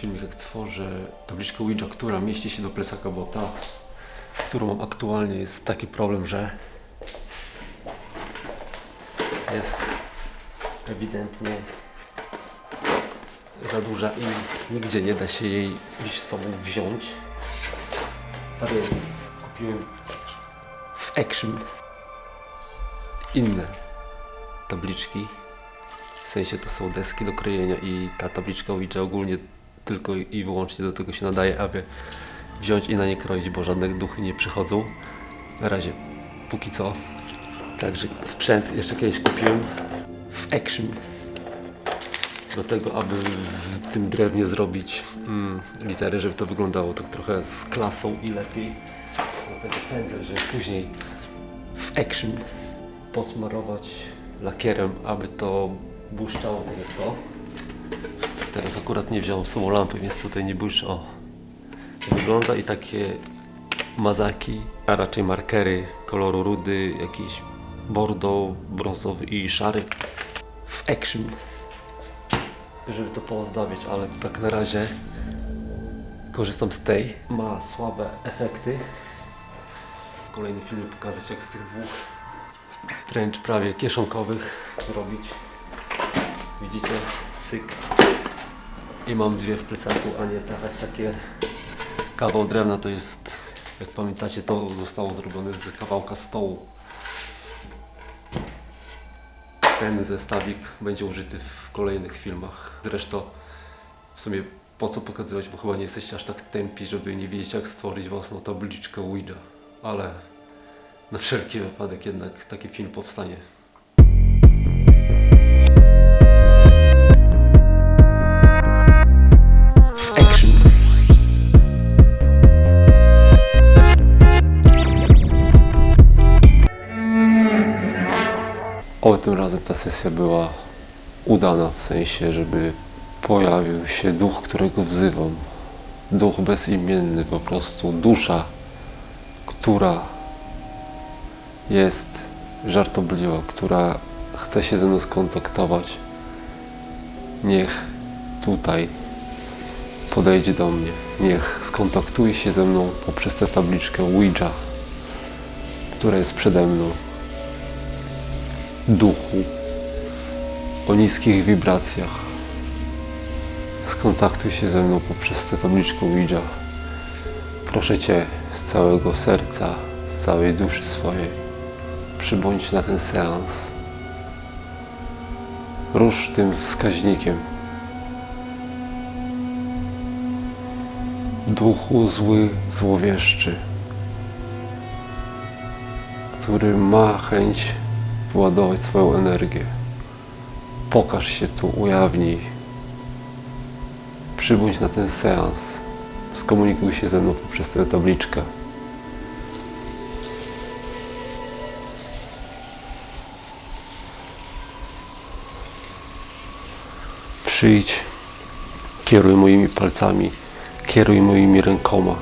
Filmik, jak tworzę tabliczkę Ouija, która mieści się do plecaka, bo ta, którą mam aktualnie, jest taki problem, że jest ewidentnie za duża i nigdzie nie da się jej z sobą wziąć. A więc kupiłem w Action inne tabliczki. W sensie to są deski do krojenia i ta tabliczka Ouija ogólnie tylko i wyłącznie do tego się nadaje, aby wziąć i na nie kroić, bo żadne duchy nie przychodzą. Na razie, póki co. Także sprzęt jeszcze kiedyś kupiłem w Action. Do tego, aby w tym drewnie zrobić mm, litery, żeby to wyglądało tak trochę z klasą i lepiej. Do tego pędzel, żeby później w Action posmarować lakierem, aby to błyszczało tak jak to. Teraz akurat nie wziąłem sobą lampy, więc tutaj nie błyszczy. O, wygląda i takie mazaki, a raczej markery koloru rudy, jakiś bordo, brązowy i szary w Action żeby to poozdabiać, ale tak na razie korzystam z tej. Ma słabe efekty. Kolejny film pokazać jak z tych dwóch wręcz prawie kieszonkowych zrobić. Widzicie? Cyk. I mam dwie w plecaku, a nie trafiać takie kawał drewna to jest, jak pamiętacie, to zostało zrobione z kawałka stołu. Ten zestawik będzie użyty w kolejnych filmach. Zresztą w sumie po co pokazywać, bo chyba nie jesteście aż tak tępi, żeby nie wiedzieć jak stworzyć własną tabliczkę Ouija. Ale na wszelki wypadek jednak taki film powstanie. Tym razem ta sesja była udana, w sensie, żeby pojawił się duch, którego wzywam. Duch bezimienny, po prostu dusza, która jest żartobliwa, która chce się ze mną skontaktować. Niech tutaj podejdzie do mnie. Niech skontaktuje się ze mną poprzez tę tabliczkę Ouija, która jest przede mną duchu, o niskich wibracjach. Skontaktuj się ze mną poprzez tę tabliczkę Ouija. Proszę Cię z całego serca, z całej duszy swojej, przybądź na ten seans. Rusz tym wskaźnikiem. Duchu zły, złowieszczy, który ma chęć wyładować swoją energię. Pokaż się tu, ujawnij. Przybądź na ten seans. Skomunikuj się ze mną poprzez tę tabliczkę. Przyjdź, kieruj moimi palcami, kieruj moimi rękoma.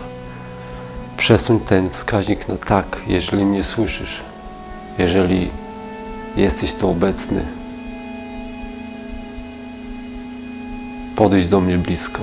Przesuń ten wskaźnik na tak, jeżeli mnie słyszysz. Jeżeli jesteś tu obecny, podejdź do mnie blisko.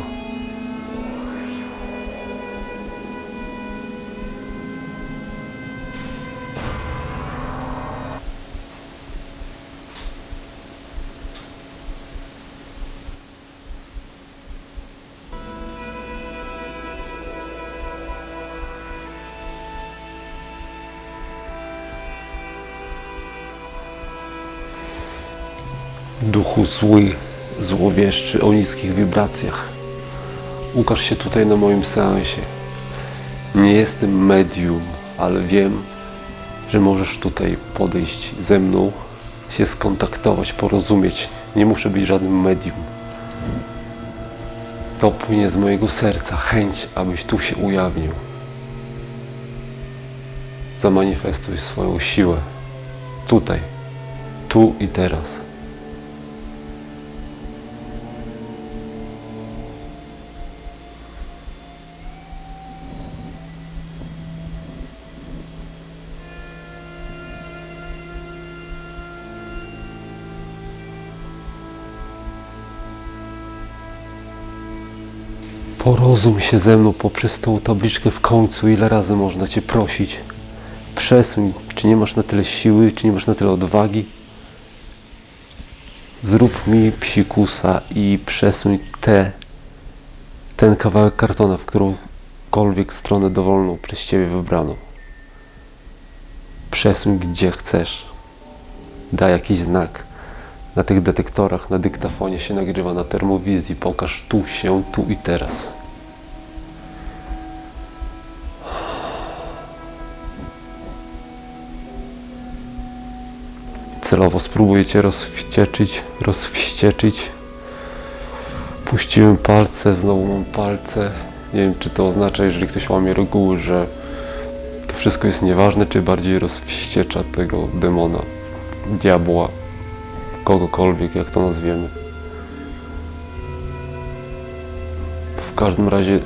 Duchu zły, złowieszczy o niskich wibracjach. Ukaż się tutaj na moim seansie. Nie jestem medium, ale wiem, że możesz tutaj podejść ze mną, się skontaktować, porozumieć. Nie muszę być żadnym medium. To płynie z mojego serca chęć, abyś tu się ujawnił. Zamanifestuj swoją siłę. Tutaj, tu i teraz. Porozum się ze mną poprzez tą tabliczkę w końcu. Ile razy można Cię prosić? Przesuń, czy nie masz na tyle siły, czy nie masz na tyle odwagi. Zrób mi psikusa i przesuń te, ten kawałek kartona w którąkolwiek stronę dowolną przez Ciebie wybraną. Przesuń gdzie chcesz. Daj jakiś znak. Na tych detektorach, na dyktafonie się nagrywa, na termowizji. Pokaż tu się, tu i teraz. Celowo spróbuję Cię rozwścieczyć, rozwścieczyć. Puściłem palce, znowu mam palce. Nie wiem, czy to oznacza, jeżeli ktoś łamie reguły, że to wszystko jest nieważne, czy bardziej rozwściecza tego demona, diabła, kogokolwiek, jak to nazwiemy. W każdym razie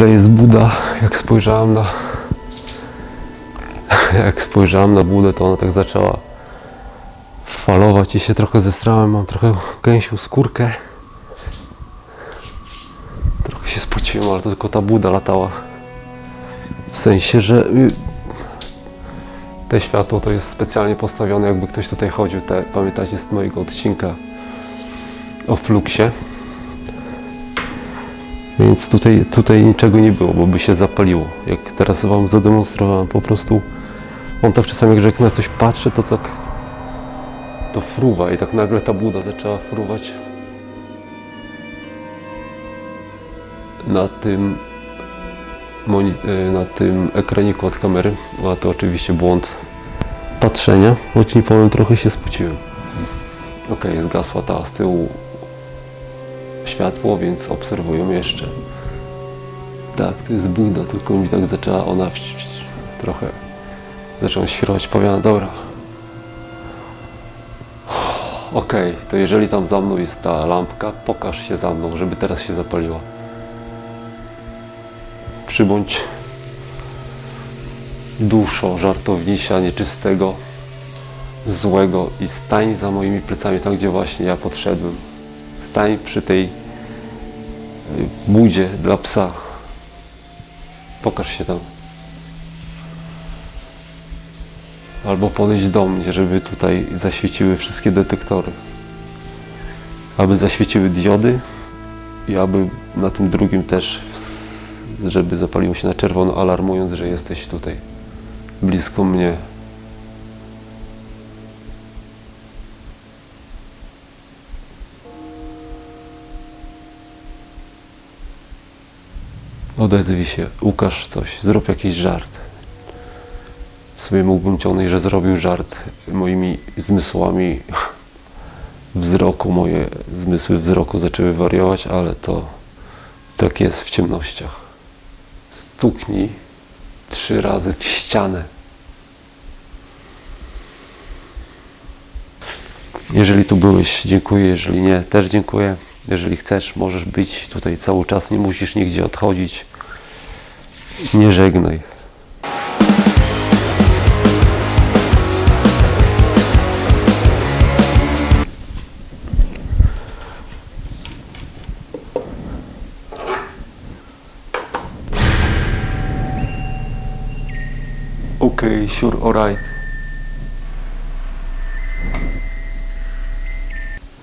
Tle jest Buda. Jak spojrzałem na. Jak spojrzałem na Budę, to ona tak zaczęła falować i się trochę zesrałem. Mam trochę gęsią skórkę. Trochę się spociłem, ale to tylko ta Buda latała. W sensie, że y, te światło to jest specjalnie postawione, jakby ktoś tutaj chodził. Te, pamiętacie z mojego odcinka o fluksie. Więc tutaj, tutaj niczego nie było, bo by się zapaliło. Jak teraz Wam zademonstrowałem, po prostu on tak czasami, jak na coś patrzy, to tak to fruwa i tak nagle ta buda zaczęła fruwać na tym y, na tym ekraniku od kamery, a to oczywiście błąd patrzenia, choć nie powiem, trochę się spociłem. Ok, zgasła ta z tyłu światło, więc obserwują jeszcze. Tak, to jest Buda, tylko mi tak zaczęła ona trochę zaczęła świrować. Powiem, dobra. Okej, to jeżeli tam za mną jest ta lampka, pokaż się za mną, żeby teraz się zapaliła. Przybądź duszo, żartownisia, nieczystego, złego i stań za moimi plecami, tam gdzie właśnie ja podszedłem. Stań przy tej budzie dla psa. Pokaż się tam. Albo podejść do mnie, żeby tutaj zaświeciły wszystkie detektory. Aby zaświeciły diody i aby na tym drugim też, żeby zapaliło się na czerwono, alarmując, że jesteś tutaj blisko mnie. Odezwij się, ukaż coś, zrób jakiś żart. W sobie mógłbym ciągnąć, że zrobił żart moimi zmysłami wzroku. Moje zmysły wzroku zaczęły wariować, ale to tak jest w ciemnościach. Stuknij trzy razy w ścianę. Jeżeli tu byłeś, dziękuję. Jeżeli nie, też dziękuję. Jeżeli chcesz, możesz być tutaj cały czas, nie musisz nigdzie odchodzić. Nie żegnaj. Okay, sure, alright.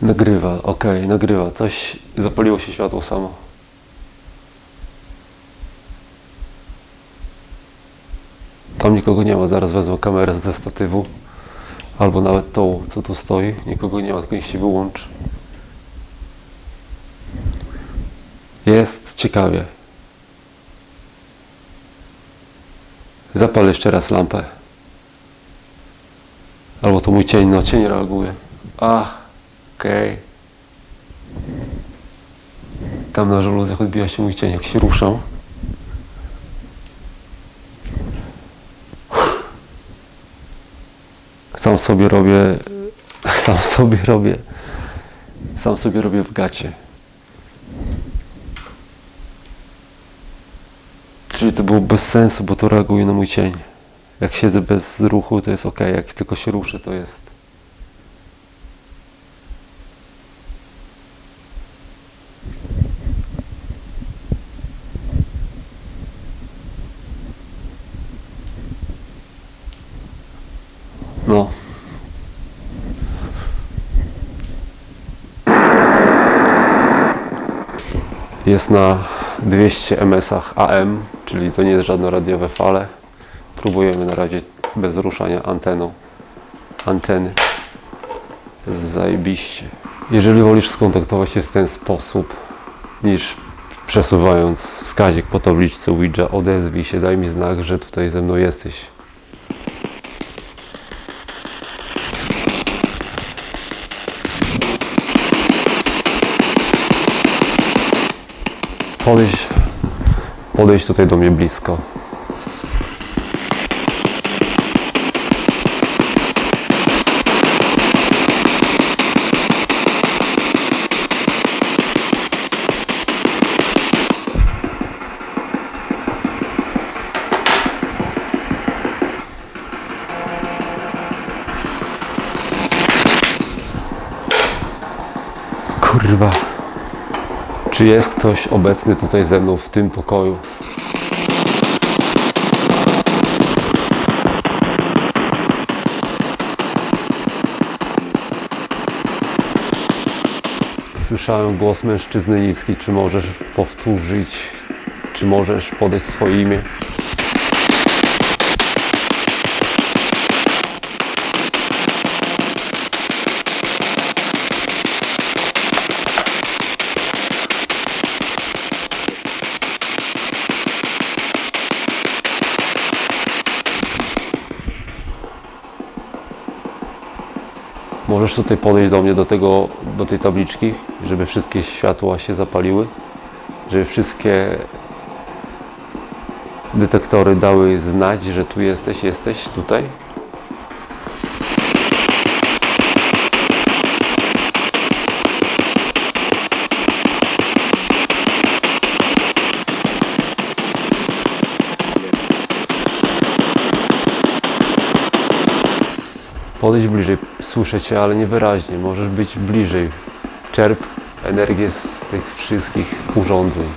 Nagrywa, okej, nagrywa. Coś, zapaliło się światło samo. Tam nikogo nie ma, zaraz wezmę kamerę ze statywu. Albo nawet tą, co tu stoi. Nikogo nie ma, tylko niech się wyłączy. Jest ciekawie. Zapal jeszcze raz lampę. Albo to mój cień, no cień reaguje. A, okej. Tam na żaluzjach odbija się mój cień, jak się ruszam. Sam sobie robię, sam sobie robię, sam sobie robię w gacie. Czyli to było bez sensu, bo to reaguje na mój cień. Jak siedzę bez ruchu, to jest ok, jak tylko się ruszę, to jest. No. Jest na 200 ms-ach AM, czyli to nie jest żadne radiowe fale. Próbujemy na razie bez ruszania anteną, anteny. Zajebiście. Jeżeli wolisz skontaktować się w ten sposób, niż przesuwając wskazik po tabliczce Ouija, odezwij się, daj mi znak, że tutaj ze mną jesteś. Podejść, podejść tutaj do mnie blisko. Czy jest ktoś obecny tutaj ze mną w tym pokoju? Słyszałem głos mężczyzny niski. Czy możesz powtórzyć? Czy możesz podać swoje imię? Możesz tutaj podejść do mnie, do, tego, do tej tabliczki, żeby wszystkie światła się zapaliły, żeby wszystkie detektory dały znać, że tu jesteś, jesteś tutaj. Podejdź bliżej, słyszę Cię, ale niewyraźnie. Możesz być bliżej. Czerp energię z tych wszystkich urządzeń.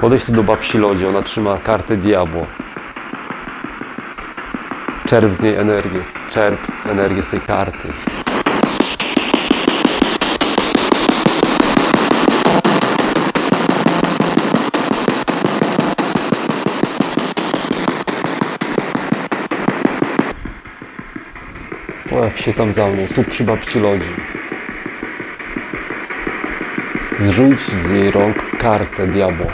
Podejdź tu do babci Lodzi, ona trzyma kartę diabła. Czerp z niej energię, czerp energię z tej karty. Pojaw się tam za mną, tu przy babci Lodzi. Zrzuć z jej rąk kartę diabła.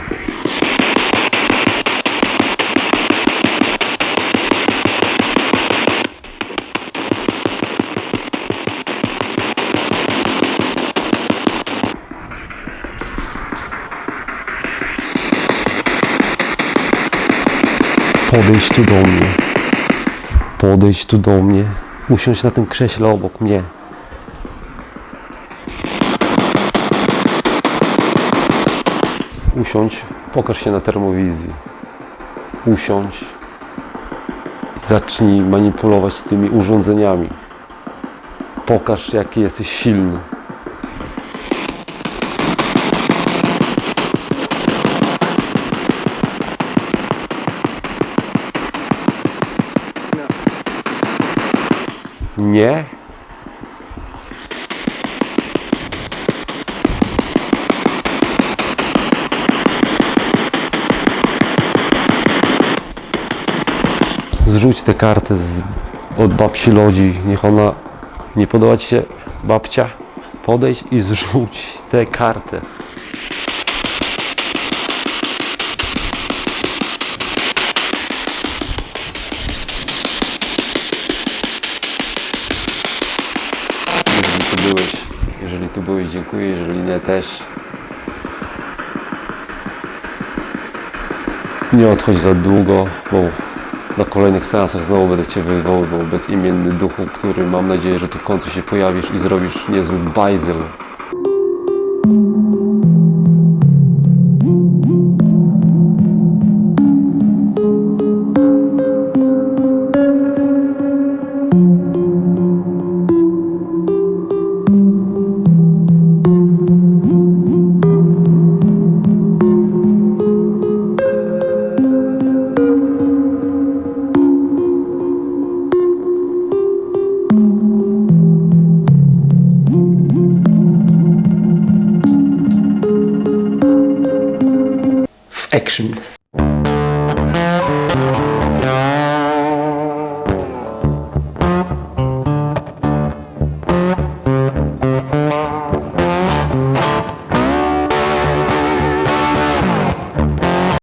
Podejdź tu do mnie. Podejdź tu do mnie. Usiądź na tym krześle obok mnie. Usiądź, pokaż się na termowizji. Usiądź. Zacznij manipulować tymi urządzeniami. Pokaż, jaki jesteś silny. Nie. Zrzuć tę kartę z, od babci Lodzi. Niech ona nie podoba ci się babcia. Podejdź i zrzuć tę kartę. Dziękuję, jeżeli nie też. Nie odchodź za długo, bo na kolejnych seansach znowu będę Cię wywoływał bezimienny duchu, który mam nadzieję, że tu w końcu się pojawisz i zrobisz niezły bajzel. Action.